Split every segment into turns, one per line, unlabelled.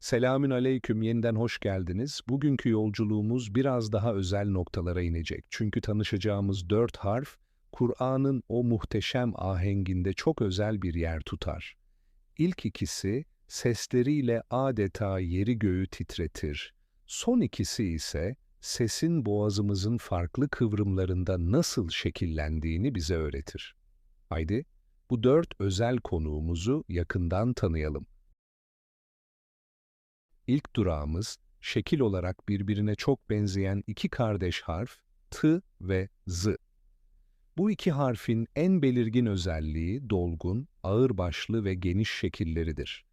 Selamün aleyküm, yeniden hoş geldiniz. Bugünkü yolculuğumuz biraz daha özel noktalara inecek. Çünkü tanışacağımız dört harf, Kur'an'ın o muhteşem ahenginde çok özel bir yer tutar. İlk ikisi, sesleriyle adeta yeri göğü titretir. Son ikisi ise, sesin boğazımızın farklı kıvrımlarında nasıl şekillendiğini bize öğretir. Haydi, bu dört özel konuğumuzu yakından tanıyalım. İlk durağımız, şekil olarak birbirine çok benzeyen iki kardeş harf, t ve z. Bu iki harfin en belirgin özelliği dolgun, ağırbaşlı ve geniş şekilleridir.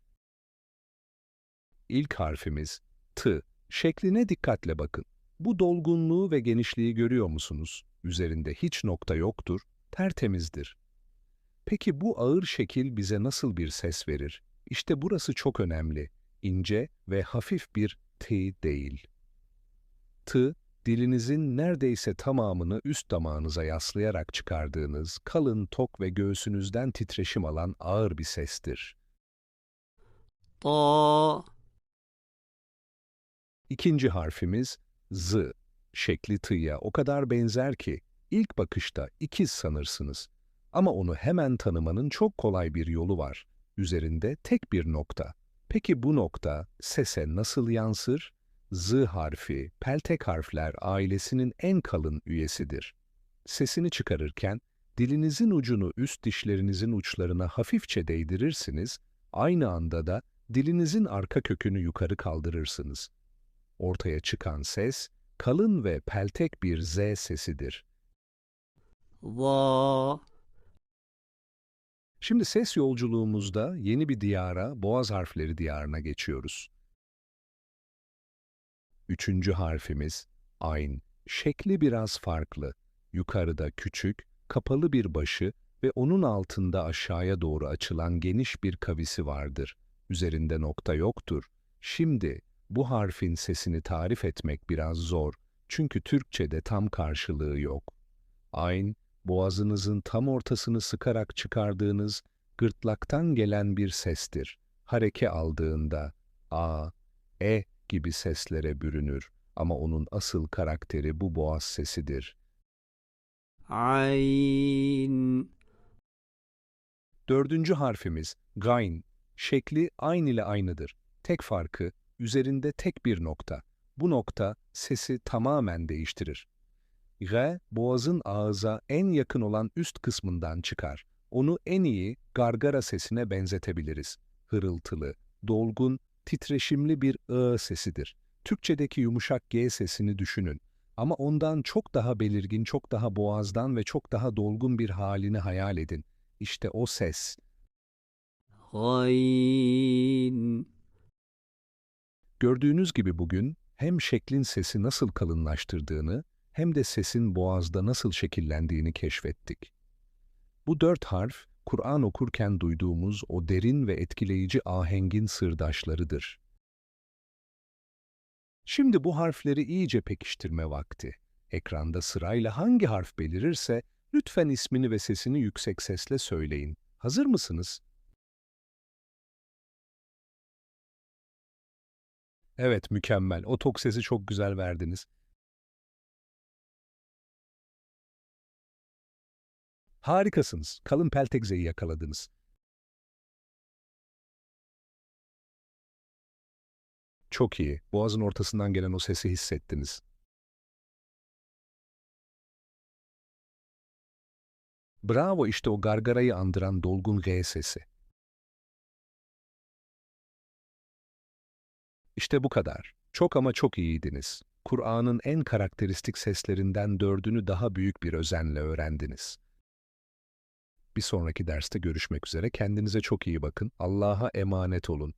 İlk harfimiz t. Şekline dikkatle bakın. Bu dolgunluğu ve genişliği görüyor musunuz? Üzerinde hiç nokta yoktur, tertemizdir. Peki bu ağır şekil bize nasıl bir ses verir? İşte burası çok önemli. İnce ve hafif bir t değil. T, dilinizin neredeyse tamamını üst damağınıza yaslayarak çıkardığınız kalın, tok ve göğsünüzden titreşim alan ağır bir sestir.
طا
İkinci harfimiz z. Şekli t'ya o kadar benzer ki ilk bakışta ikiz sanırsınız. Ama onu hemen tanımanın çok kolay bir yolu var. Üzerinde tek bir nokta. Peki bu nokta sese nasıl yansır? Z harfi, peltek harfler ailesinin en kalın üyesidir. Sesini çıkarırken dilinizin ucunu üst dişlerinizin uçlarına hafifçe değdirirsiniz, aynı anda da dilinizin arka kökünü yukarı kaldırırsınız. Ortaya çıkan ses, kalın ve peltek bir Z sesidir.
ظا
Şimdi ses yolculuğumuzda yeni bir diyara, boğaz harfleri diyarına geçiyoruz. Üçüncü harfimiz ayn. Şekli biraz farklı. Yukarıda küçük, kapalı bir başı ve onun altında aşağıya doğru açılan geniş bir kavisi vardır. Üzerinde nokta yoktur. Şimdi bu harfin sesini tarif etmek biraz zor. Çünkü Türkçe'de tam karşılığı yok. Ayn, boğazınızın tam ortasını sıkarak çıkardığınız gırtlaktan gelen bir sestir. Hareke aldığında a, e gibi seslere bürünür ama onun asıl karakteri bu boğaz sesidir.
Ayn.
Dördüncü harfimiz gayn. Şekli ayn ile aynıdır. Tek farkı üzerinde tek bir nokta. Bu nokta sesi tamamen değiştirir. R, boğazın ağza en yakın olan üst kısmından çıkar. Onu en iyi gargara sesine benzetebiliriz. Hırıltılı, dolgun, titreşimli bir ı sesidir. Türkçedeki yumuşak G sesini düşünün. Ama ondan çok daha belirgin, çok daha boğazdan ve çok daha dolgun bir halini hayal edin. İşte o ses.
Hain.
Gördüğünüz gibi bugün hem şeklin sesi nasıl kalınlaştırdığını hem de sesin boğazda nasıl şekillendiğini keşfettik. Bu dört harf, Kur'an okurken duyduğumuz o derin ve etkileyici ahengin sırdaşlarıdır. Şimdi bu harfleri iyice pekiştirme vakti. Ekranda sırayla hangi harf belirirse lütfen ismini ve sesini yüksek sesle söyleyin. Hazır mısınız? Evet, mükemmel. O tok sesi çok güzel verdiniz. Harikasınız. Kalın peltekzeyi yakaladınız. Çok iyi. Boğazın ortasından gelen o sesi hissettiniz. Bravo işte o gargarayı andıran dolgun G sesi. İşte bu kadar. Çok ama çok iyiydiniz. Kur'an'ın en karakteristik seslerinden dördünü daha büyük bir özenle öğrendiniz. Bir sonraki derste görüşmek üzere. Kendinize çok iyi bakın. Allah'a emanet olun.